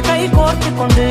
கை கோர்த்து கொண்டு